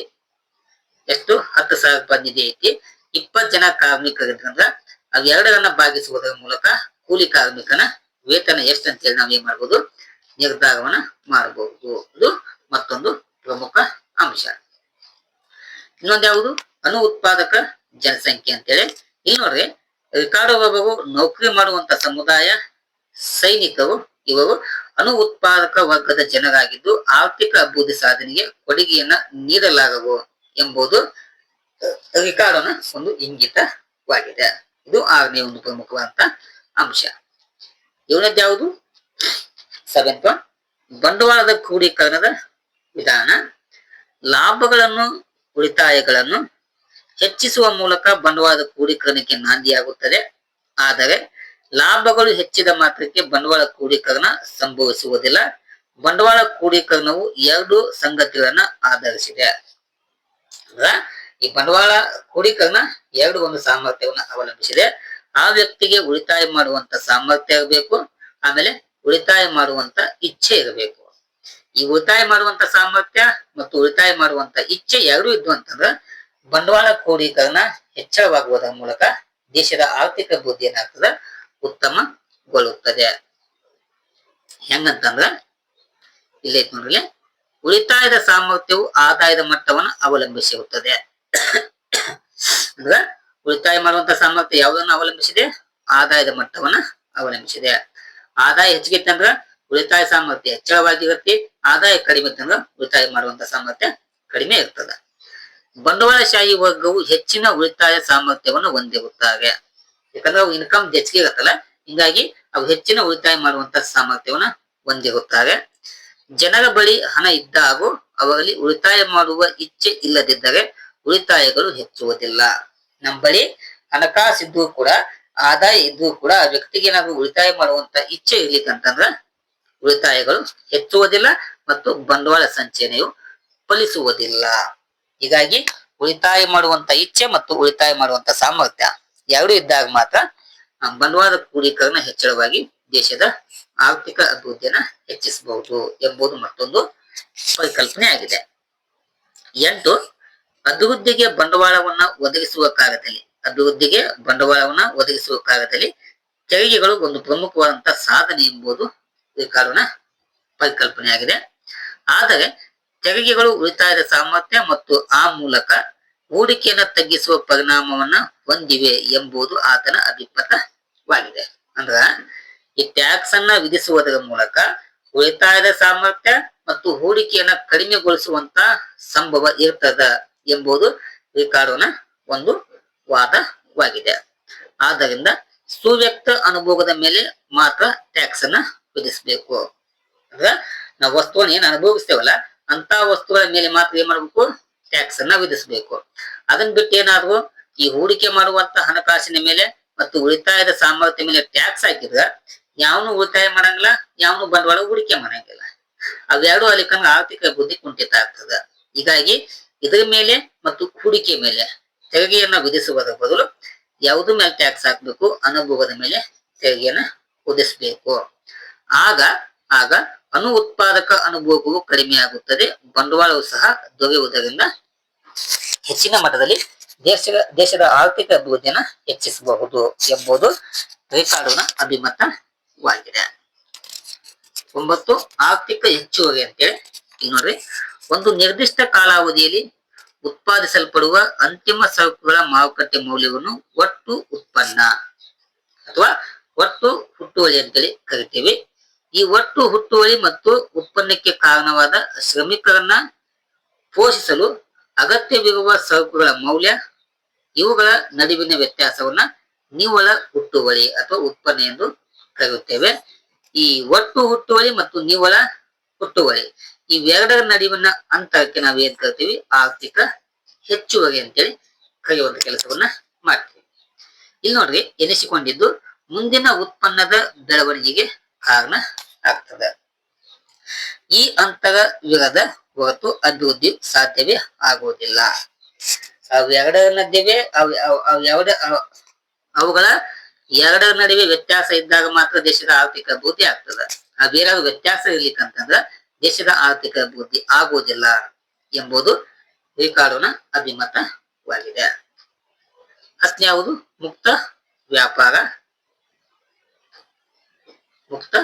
ಎಷ್ಟು? ಹತ್ತು ಸಾವಿರ ರೂಪಾಯಿ ನಿಧಿ ಐತಿ. ಇಪ್ಪತ್ ಜನ ಕಾರ್ಮಿಕರಿದ್ರಂದ್ರ ಅವೆರಡರನ್ನ ಭಾಗಿಸುವುದರ ಮೂಲಕ ಕೂಲಿ ಕಾರ್ಮಿಕನ ವೇತನ ಎಷ್ಟು ಅಂತೇಳಿ ನಾವು ಏನ್ ಮಾಡ್ಬೋದು? ನಿರ್ಧಾರವನ್ನ ಮಾಡಬಹುದು ಇದು ಮತ್ತೊಂದು ಪ್ರಮುಖ ಅಂಶ. ಇನ್ನೊಂದ್ ಯಾವುದು? ಅನು ಉತ್ಪಾದಕ ಜನಸಂಖ್ಯೆ ಅಂತೇಳಿ. ಇಲ್ಲಿ ನೋಡ್ರಿ, ರಿಕಾರ್ಡ್ ನೌಕರಿ ಮಾಡುವಂತ ಸಮುದಾಯ ಸೈನಿಕರು ಇವರು ಅನು ಉತ್ಪಾದಕ ವರ್ಗದ ಜನರಾಗಿದ್ದು ಆರ್ಥಿಕ ಅಭಿವೃದ್ಧಿ ಸಾಧನೆಗೆ ಕೊಡುಗೆಯನ್ನ ನೀಡಲಾಗವು ಎಂಬುದು ರಿಕಾರ್ಡನ ಒಂದು ಇಂಗಿತವಾಗಿದೆ. ಇದು ಆರನೇ ಒಂದು ಪ್ರಮುಖವಾದಂತ ಅಂಶ. ಇವನದ್ದು ಯಾವುದು? ಸೆವೆಂತ್ ಒನ್ ಬಂಡವಾಳದ ಕ್ರೋಢೀಕರಣದ ವಿಧಾನ. ಲಾಭಗಳನ್ನು, ಉಳಿತಾಯಗಳನ್ನು ಹೆಚ್ಚಿಸುವ ಮೂಲಕ ಬಂಡವಾಳದ ಕ್ರೋಢೀಕರಣಕ್ಕೆ ನಾಂದಿಯಾಗುತ್ತದೆ. ಆದರೆ ಲಾಭಗಳು ಹೆಚ್ಚಿದ ಮಾತ್ರಕ್ಕೆ ಬಂಡವಾಳ ಕ್ರೋಢೀಕರಣ ಸಂಭವಿಸುವುದಿಲ್ಲ. ಬಂಡವಾಳ ಕ್ರೋಢೀಕರಣವು ಎರಡು ಸಂಗತಿಗಳನ್ನ ಆಧರಿಸಿದೆ. ಈ ಬಂಡವಾಳ ಕ್ರೋಢೀಕರಣ ಎರಡು ಒಂದು ಸಾಮರ್ಥ್ಯವನ್ನು ಅವಲಂಬಿಸಿದೆ. ಆ ವ್ಯಕ್ತಿಗೆ ಉಳಿತಾಯ ಮಾಡುವಂತ ಸಾಮರ್ಥ್ಯ ಇರಬೇಕು, ಆಮೇಲೆ ಉಳಿತಾಯ ಮಾಡುವಂತ ಇಚ್ಛೆ ಇರಬೇಕು. ಈ ಉಳಿತಾಯ ಮಾಡುವಂತ ಸಾಮರ್ಥ್ಯ ಮತ್ತು ಉಳಿತಾಯ ಮಾಡುವಂತ ಇಚ್ಛೆ ಎರಡು ಇದ್ವು ಅಂತಂದ್ರ ಬಂಡವಾಳ ಕ್ರೋಢೀಕರಣ ಹೆಚ್ಚಳವಾಗುವುದರ ಮೂಲಕ ದೇಶದ ಆರ್ಥಿಕ ಬುದ್ಧಿ ಏನಾಗ್ತದ ಉತ್ತಮಗೊಳ್ಳುತ್ತದೆ. ಹೆಂಗಂತಂದ್ರ, ಇಲ್ಲಿ ನೋಡ್ರಿ, ಉಳಿತಾಯದ ಸಾಮರ್ಥ್ಯವು ಆದಾಯದ ಮಟ್ಟವನ್ನು ಅವಲಂಬಿಸಿರುತ್ತದೆ. ಅಂದ್ರ, ಉಳಿತಾಯ ಮಾಡುವಂತ ಸಾಮರ್ಥ್ಯ ಯಾವುದನ್ನು ಅವಲಂಬಿಸಿದೆ? ಆದಾಯದ ಮಟ್ಟವನ್ನ ಅವಲಂಬಿಸಿದೆ. ಆದಾಯ ಹೆಚ್ಚಿಗೆ ಅಂದ್ರ, ಉಳಿತಾಯ ಸಾಮರ್ಥ್ಯ ಹೆಚ್ಚಳವಾಗಿರುತ್ತೆ ಆದಾಯ ಕಡಿಮೆ ಇತ್ತಂದ್ರ ಉಳಿತಾಯ ಮಾಡುವಂತ ಸಾಮರ್ಥ್ಯ ಕಡಿಮೆ ಇರ್ತದ. ಬಂಡವಾಳಶಾಹಿ ವರ್ಗವು ಹೆಚ್ಚಿನ ಉಳಿತಾಯ ಸಾಮರ್ಥ್ಯವನ್ನು ಹೊಂದಿರುತ್ತಾರೆ. ಯಾಕಂದ್ರೆ ಅವು ಇನ್ಕಮ್ ಹೆಚ್ಚಿಗೆ ಆಗತ್ತಲ್ಲ? ಹಿಂಗಾಗಿ ಅವು ಹೆಚ್ಚಿನ ಉಳಿತಾಯ ಮಾಡುವಂತ ಸಾಮರ್ಥ್ಯವನ್ನ ಹೊಂದಿರುತ್ತಾರೆ ಜನರ ಬಳಿ ಹಣ ಇದ್ದಾಗೂ ಅವರಲ್ಲಿ ಉಳಿತಾಯ ಮಾಡುವ ಇಚ್ಛೆ ಇಲ್ಲದಿದ್ದರೆ ಉಳಿತಾಯಗಳು ಹೆಚ್ಚುವುದಿಲ್ಲ. ನಮ್ಮ ಬಳಿ ಹಣಕಾಸಿದ್ದು ಕೂಡ, ಆದಾಯ ಇದ್ದೂ ಕೂಡ ಆ ವ್ಯಕ್ತಿಗೆ ಏನಾದ್ರು ಉಳಿತಾಯ ಮಾಡುವಂತ ಇಚ್ಛೆ ಇರ್ಲಿಕ್ಕಂತಂದ್ರ ಉಳಿತಾಯಗಳು ಹೆಚ್ಚುವುದಿಲ್ಲ ಮತ್ತು ಬಂಡವಾಳ ಸಂಚಯನೆಯು ಫಲಿಸುವುದಿಲ್ಲ. ಹೀಗಾಗಿ ಉಳಿತಾಯ ಮಾಡುವಂತ ಇಚ್ಛೆ ಮತ್ತು ಉಳಿತಾಯ ಮಾಡುವಂತ ಸಾಮರ್ಥ್ಯ ಎರಡು ಇದ್ದಾಗ ಮಾತ್ರ ಬಂಡವಾಳ ಕ್ರೋಢೀಕರಣ ಹೆಚ್ಚಳವಾಗಿ ದೇಶದ ಆರ್ಥಿಕ ಅಭಿವೃದ್ಧಿಯನ್ನ ಹೆಚ್ಚಿಸಬಹುದು ಎಂಬುದು ಮತ್ತೊಂದು ಪರಿಕಲ್ಪನೆ ಆಗಿದೆ. ಎಂಟು, ಅಭಿವೃದ್ಧಿಗೆ ಬಂಡವಾಳವನ್ನ ಒದಗಿಸುವ ಕಾರ್ಯದಲ್ಲಿ ಅಭಿವೃದ್ಧಿಗೆ ಬಂಡವಾಳವನ್ನ ಒದಗಿಸುವ ಕಾರ್ಯದಲ್ಲಿ ತೆರಿಗೆಗಳು ಒಂದು ಪ್ರಮುಖವಾದಂತಹ ಸಾಧನೆ ಎಂಬುದು ಈ ಕಾರಣ ಪರಿಕಲ್ಪನೆಯಾಗಿದೆ ಆದರೆ ತೆರಿಗೆಗಳು ಉಳಿತಾಯದ ಸಾಮರ್ಥ್ಯ ಮತ್ತು ಆ ಮೂಲಕ ಹೂಡಿಕೆಯನ್ನು ತಗ್ಗಿಸುವ ಪರಿಣಾಮವನ್ನ ಹೊಂದಿವೆ ಎಂಬುದು ಆತನ ಅಭಿಮತವಾಗಿದೆ ಅಂದ್ರ, ಈ ಟ್ಯಾಕ್ಸ್ ಅನ್ನ ವಿಧಿಸುವುದರ ಮೂಲಕ ಉಳಿತಾಯದ ಸಾಮರ್ಥ್ಯ ಮತ್ತು ಹೂಡಿಕೆಯನ್ನ ಕಡಿಮೆಗೊಳಿಸುವಂತ ಸಂಭವ ಇರ್ತದ ಎಂಬುದು ರಿಕಾರ್ಡೋನ ಒಂದು ವಾದವಾಗಿದೆ. ಆದ್ದರಿಂದ ಸುವ್ಯಕ್ತ ಅನುಭೋಗದ ಮೇಲೆ ಮಾತ್ರ ಟ್ಯಾಕ್ಸ್ ಅನ್ನ ವಿಧಿಸಬೇಕು. ಅಂದ್ರೆ, ನಾವು ವಸ್ತುವನ್ನು ಏನ್ ಅನುಭವಿಸ್ತೇವಲ್ಲ ಅಂತ ವಸ್ತುಗಳ ಮೇಲೆ ಮಾತ್ರ ಏನ್ ಮಾಡ್ಬೇಕು? ಟ್ಯಾಕ್ಸ್ ಅನ್ನ ವಿಧಿಸಬೇಕು. ಅದನ್ನ ಬಿಟ್ಟು ಏನಾದ್ರು ಈ ಹೂಡಿಕೆ ಮಾಡುವಂತ ಹಣಕಾಸಿನ ಮೇಲೆ ಮತ್ತು ಉಳಿತಾಯದ ಸಾಮರ್ಥ್ಯ ಮೇಲೆ ಟ್ಯಾಕ್ಸ್ ಹಾಕಿದ್ರ ಯಾವನು ಉಳಿತಾಯ ಮಾಡಂಗಿಲ್ಲ, ಯಾವನು ಬಂಡವಾಳ ಹೂಡಿಕೆ ಮಾಡಂಗಿಲ್ಲ. ಅವೆರಡು ಅಲ್ಲಿಕಂಗ ಆರ್ಥಿಕ ಬುದ್ಧಿ ಕುಂಠಿತ ಆಗ್ತದ. ಹೀಗಾಗಿ ಇದರ ಮೇಲೆ ಮತ್ತು ಹೂಡಿಕೆ ಮೇಲೆ ತೆರಿಗೆಯನ್ನ ವಿಧಿಸುವುದರ ಬದಲು ಯಾವುದ್ರ ಮೇಲೆ ಟ್ಯಾಕ್ಸ್ ಹಾಕ್ಬೇಕು ಅನುಭವದ ಮೇಲೆ ತೆರಿಗೆಯನ್ನ ವಿಧಿಸಬೇಕು. ಆಗ ಆಗ ಅನು ಉತ್ಪಾದಕ ಅನುಭೋಗವು ಕಡಿಮೆಯಾಗುತ್ತದೆ. ಬಂಡವಾಳವು ಸಹ ದೊರೆಯುವುದರಿಂದ ಹೆಚ್ಚಿನ ಮಟ್ಟದಲ್ಲಿ ದೇಶದ ದೇಶದ ಆರ್ಥಿಕ ಅಭಿವೃದ್ಧಿಯನ್ನು ಹೆಚ್ಚಿಸಬಹುದು ಎಂಬುದು ರಿಕಾರ್ಡೋನ ಅಭಿಮತವಾಗಿದೆ. ಒಂಬತ್ತು, ಆರ್ಥಿಕ ಹೆಚ್ಚುವರಿ ಅಂತೇಳಿ. ಈಗ ನೋಡ್ರಿ, ಒಂದು ನಿರ್ದಿಷ್ಟ ಕಾಲಾವಧಿಯಲ್ಲಿ ಉತ್ಪಾದಿಸಲ್ಪಡುವ ಅಂತಿಮ ಸರಕುಗಳ ಮಾರುಕಟ್ಟೆ ಮೌಲ್ಯವನ್ನು ಒಟ್ಟು ಉತ್ಪನ್ನ ಅಥವಾ ಒಟ್ಟು ಹುಟ್ಟುವಳಿ ಅಂತೇಳಿ ಕರಿತೀವಿ. ಈ ಒಟ್ಟು ಹುಟ್ಟುವಳಿ ಮತ್ತು ಉತ್ಪನ್ನಕ್ಕೆ ಕಾರಣವಾದ ಶ್ರಮಿಕರನ್ನ ಪೋಷಿಸಲು ಅಗತ್ಯವಿರುವ ಸರಕುಗಳ ಮೌಲ್ಯ, ಇವುಗಳ ನಡುವಿನ ವ್ಯತ್ಯಾಸವನ್ನ ನಿವ್ವಳ ಹುಟ್ಟುವಳಿ ಅಥವಾ ಉತ್ಪನ್ನ ಎಂದು ಕರೆಯುತ್ತೇವೆ. ಈ ಒಟ್ಟು ಹುಟ್ಟುವಳಿ ಮತ್ತು ನಿವ್ವಳ ಹುಟ್ಟುವಳಿ ಇವೆರಡರ ನಡುವಿನ ಅಂತರಕ್ಕೆ ನಾವು ಏನ್ ಕರಿತೀವಿ? ಆರ್ಥಿಕ ಹೆಚ್ಚುವರಿ ಅಂತೇಳಿ ಕರೆಯುವಂತ ಕೆಲಸವನ್ನ ಮಾಡ್ತೀವಿ. ಇಲ್ಲಿ ನೋಡ್ರಿ ಎನಿಸಿಕೊಂಡಿದ್ದು ಮುಂದಿನ ಉತ್ಪನ್ನದ ಬೆಳವಣಿಗೆಗೆ ಕಾರಣ ಆಗ್ತದೆ. ಈ ಅಂತರ ವಿರದ ಹೊರತು ಅಭಿವೃದ್ಧಿ ಸಾಧ್ಯವೇ ಆಗುವುದಿಲ್ಲ. ಅವು ಎರಡರ ನಡುವೆ, ಅವು ಅವು- ಅವು, ಅವುಗಳ ಎರಡರ ನಡುವೆ ವ್ಯತ್ಯಾಸ ಇದ್ದಾಗ ಮಾತ್ರ ದೇಶದ ಆರ್ಥಿಕ ಅಭಿವೃದ್ಧಿ ಆಗ್ತದ. ಆ ವ್ಯತ್ಯಾಸ ಇರ್ಲಿಕ್ಕಂತಂದ್ರ ದೇಶದ ಆರ್ಥಿಕ ಅಭಿವೃದ್ಧಿ ಆಗುವುದಿಲ್ಲ ಎಂಬುದು ರಿಕಾರ್ಡೋನ ಅಭಿಮತವಾಗಿದೆ. ಹತ್ತನೇ ಯಾವುದು ಮುಕ್ತ ವ್ಯಾಪಾರ ಮುಕ್ತ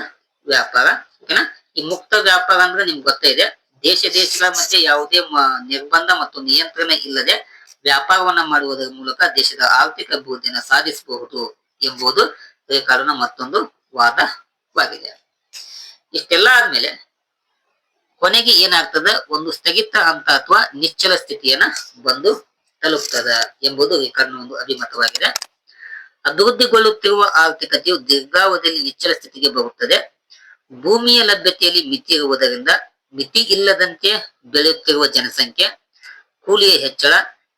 ವ್ಯಾಪಾರ, ಓಕೆನಾ? ಈ ಮುಕ್ತ ವ್ಯಾಪಾರ ಅಂದ್ರೆ ನಿಮ್ಗೆ ಗೊತ್ತೇ ಇದೆ. ದೇಶ ದೇಶಗಳ ಮಧ್ಯೆ ಯಾವುದೇ ನಿರ್ಬಂಧ ಮತ್ತು ನಿಯಂತ್ರಣ ಇಲ್ಲದೆ ವ್ಯಾಪಾರವನ್ನ ಮಾಡುವುದರ ಮೂಲಕ ದೇಶದ ಆರ್ಥಿಕ ಅಭಿವೃದ್ಧಿಯನ್ನು ಸಾಧಿಸಬಹುದು ಎಂಬುದು ಕಾರಣ ಮತ್ತೊಂದು ವಾದವಾಗಿದೆ. ಇಷ್ಟೆಲ್ಲ ಆದ್ಮೇಲೆ ಕೊನೆಗೆ ಏನಾಗ್ತದೆ? ಒಂದು ಸ್ಥಗಿತ ಹಂತ ಅಥವಾ ನಿಶ್ಚಲ ಸ್ಥಿತಿಯನ್ನ ಬಂದು ತಲುಪ್ತದ ಎಂಬುದು ಈ ಕಾರಣ ಒಂದು ಅಭಿಮತವಾಗಿದೆ. ಅಭಿವೃದ್ಧಿಗೊಳ್ಳುತ್ತಿರುವ ಆರ್ಥಿಕತೆಯು ದೀರ್ಘಾವಧಿಯಲ್ಲಿ ನಿಚ್ಚಳ ಸ್ಥಿತಿಗೆ ಬರುತ್ತದೆ. ಭೂಮಿಯ ಲಭ್ಯತೆಯಲ್ಲಿ ಮಿತಿ ಇರುವುದರಿಂದ ಮಿತಿ ಇಲ್ಲದಂತೆ ಬೆಳೆಯುತ್ತಿರುವ ಜನಸಂಖ್ಯೆ, ಕೂಲಿಯ ಹೆಚ್ಚಳ,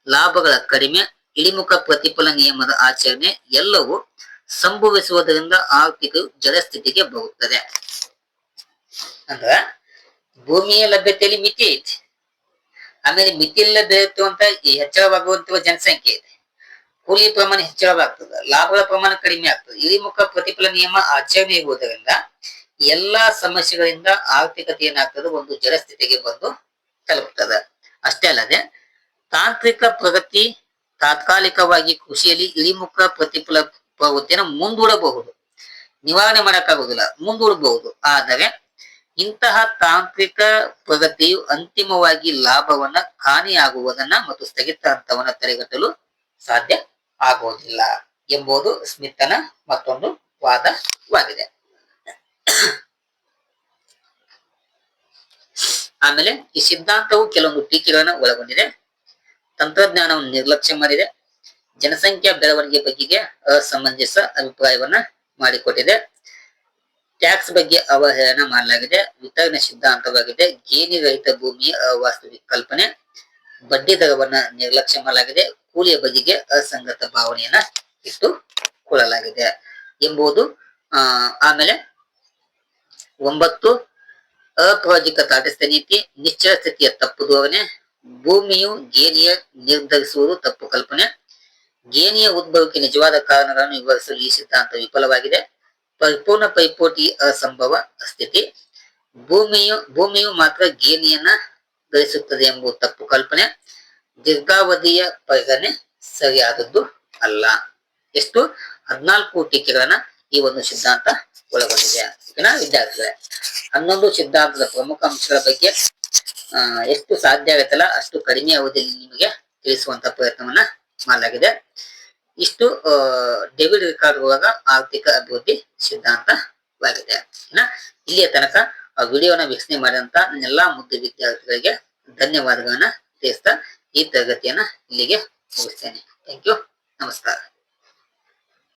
ಲಾಭಗಳ ಕಡಿಮೆ, ಇಳಿಮುಖ ಪ್ರತಿಫಲ ನಿಯಮದ ಆಚರಣೆ ಎಲ್ಲವೂ ಸಂಭವಿಸುವುದರಿಂದ ಆರ್ಥಿಕವು ಜಲಸ್ಥಿತಿಗೆ ಬರುತ್ತದೆ. ಅಂದ್ರ ಭೂಮಿಯ ಲಭ್ಯತೆಯಲ್ಲಿ ಮಿತಿ ಐತಿ. ಆಮೇಲೆ ಮಿತಿ ಇಲ್ಲದೆ ಹೆಚ್ಚಳವಾಗುವಂತಹ ಜನಸಂಖ್ಯೆ ಇದೆ ಕೂಲಿ ಪ್ರಮಾಣ ಹೆಚ್ಚಳವಾಗ್ತದೆ, ಲಾಭದ ಪ್ರಮಾಣ ಕಡಿಮೆ ಆಗ್ತದೆ. ಇಳಿಮುಖ ಪ್ರತಿಫಲ ನಿಯಮ ಆಚರಣೆ ಇರುವುದರಿಂದ ಎಲ್ಲಾ ಸಮಸ್ಯೆಗಳಿಂದ ಆರ್ಥಿಕತೆ ಏನಾಗ್ತದೆ ಒಂದು ಜಲಸ್ಥಿತಿಗೆ ಬಂದು ತಲುಪ್ತದೆ. ಅಷ್ಟೇ ಅಲ್ಲದೆ, ತಾಂತ್ರಿಕ ಪ್ರಗತಿ ತಾತ್ಕಾಲಿಕವಾಗಿ ಕೃಷಿಯಲ್ಲಿ ಇಳಿಮುಖ ಪ್ರತಿಫಲ ಪ್ರವೃತ್ತಿಯನ್ನು ಮುಂದೂಡಬಹುದು. ನಿವಾರಣೆ ಮಾಡಕ್ಕಾಗುವುದಿಲ್ಲ, ಮುಂದೂಡಬಹುದು. ಆದರೆ ಇಂತಹ ತಾಂತ್ರಿಕ ಪ್ರಗತಿಯು ಅಂತಿಮವಾಗಿ ಲಾಭವನ್ನ, ಹಾನಿಯಾಗುವುದನ್ನ ಮತ್ತು ಸ್ಥಗಿತ ಹಂತವನ್ನ ತಡೆಗಟ್ಟಲು ಸಾಧ್ಯ ಆಗುವುದಿಲ್ಲ ಎಂಬುದು ಸ್ಮಿತನ ಮತ್ತೊಂದು ವಾದವಾಗಿದೆ. ಆಮೇಲೆ ಈ ಸಿದ್ಧಾಂತವು ಕೆಲವೊಂದು ಟೀಕೆಗಳನ್ನು ಒಳಗೊಂಡಿದೆ. ತಂತ್ರಜ್ಞಾನವನ್ನು ನಿರ್ಲಕ್ಷ್ಯ ಮಾಡಿದೆ. ಜನಸಂಖ್ಯಾ ಬೆಳವಣಿಗೆ ಬಗೆಗೆ ಅಸಮಂಜಸ ಅಭಿಪ್ರಾಯವನ್ನ ಮಾಡಿಕೊಟ್ಟಿದೆ. ಟ್ಯಾಕ್ಸ್ ಬಗ್ಗೆ ಅವಹೇಳನ ಮಾಡಲಾಗಿದೆ. ವಿತರಣೆ ಸಿದ್ಧಾಂತವಾಗಿದೆ. ಗೇಣಿ ರಹಿತ ಭೂಮಿಯ ಅವಾಸ್ತವಿಕ ಕಲ್ಪನೆ. ಬಡ್ಡಿ ದರವನ್ನ ನಿರ್ಲಕ್ಷ್ಯ ಮಾಡಲಾಗಿದೆ. ಕೂಲಿಯ ಬಗೆಗೆ ಅಸಂಗತ ಭಾವನೆಯನ್ನ ಇಟ್ಟುಕೊಳ್ಳಲಾಗಿದೆ ಎಂಬುದು, ಆ, ಆಮೇಲೆ ಒಂಬತ್ತು, ಅಪ್ರಾಜಿಕ ತಾಟಸ್ಥ್ಯ ನೀತಿ ನಿಶ್ಚಯ ಸ್ಥಿತಿಯ ತಪ್ಪು ಧೋರಣೆ, ಭೂಮಿಯು ಗೇಣಿಯ ನಿರ್ಧರಿಸುವುದು ತಪ್ಪು ಕಲ್ಪನೆ, ಗೇಣಿಯ ಉದ್ಭವಕ್ಕೆ ನಿಜವಾದ ಕಾರಣಗಳನ್ನು ವಿವರಿಸಲು ಈ ಸಿದ್ಧಾಂತ ವಿಫಲವಾಗಿದೆ. ಪರಿಪೂರ್ಣ ಪೈಪೋಟಿ ಅಸಂಭವ ಸ್ಥಿತಿ, ಭೂಮಿಯು ಭೂಮಿಯು ಮಾತ್ರ ಗೇಣಿಯನ್ನ ಗಳಿಸುತ್ತದೆ ಎಂಬುದು ತಪ್ಪು ಕಲ್ಪನೆ ದೀರ್ಘಾವಧಿಯ ಪರಿಗಣನೆ ಸರಿಯಾದದ್ದು ಅಲ್ಲ. ಎಷ್ಟು? ಹದಿನಾಲ್ಕು ಟೀಕೆಗಳನ್ನ ಈ ಒಂದು ಸಿದ್ಧಾಂತ ಒಳಗೊಂಡಿದೆ. ವಿದ್ಯಾರ್ಥಿಗಳೇ? ಹನ್ನೊಂದು ಸಿದ್ಧಾಂತದ ಪ್ರಮುಖ ಅಂಶಗಳ ಬಗ್ಗೆ ಎಷ್ಟು ಸಾಧ್ಯ ಆಗುತ್ತಲ್ಲ ಅಷ್ಟು ಕಡಿಮೆ ಅವಧಿಯಲ್ಲಿ ನಿಮಗೆ ತಿಳಿಸುವಂತ ಪ್ರಯತ್ನವನ್ನ ಮಾಡಲಾಗಿದೆ. ಇಷ್ಟು ಡೆಬಿಟ್ ರಿಕಾರ್ಡ್ ಒಳಗ ಆರ್ಥಿಕ ಅಭಿವೃದ್ಧಿ ಸಿದ್ಧಾಂತವಾಗಿದೆ ಇನ್ನ ಇಲ್ಲಿಯ ತನಕ ಆ ವಿಡಿಯೋನ ವೀಕ್ಷಣೆ ಮಾಡಿದಂತ ಎಲ್ಲಾ ಮುದ್ದು ವಿದ್ಯಾರ್ಥಿಗಳಿಗೆ ಧನ್ಯವಾದಗಳನ್ನ ತಿಳಿಸ್ತಾ ಈ ತರಗತಿಯನ್ನ ಇಲ್ಲಿಗೆ ಮುಗಿಸ್ತೇನೆ. ಥ್ಯಾಂಕ್ ಯು ನಮಸ್ಕಾರ.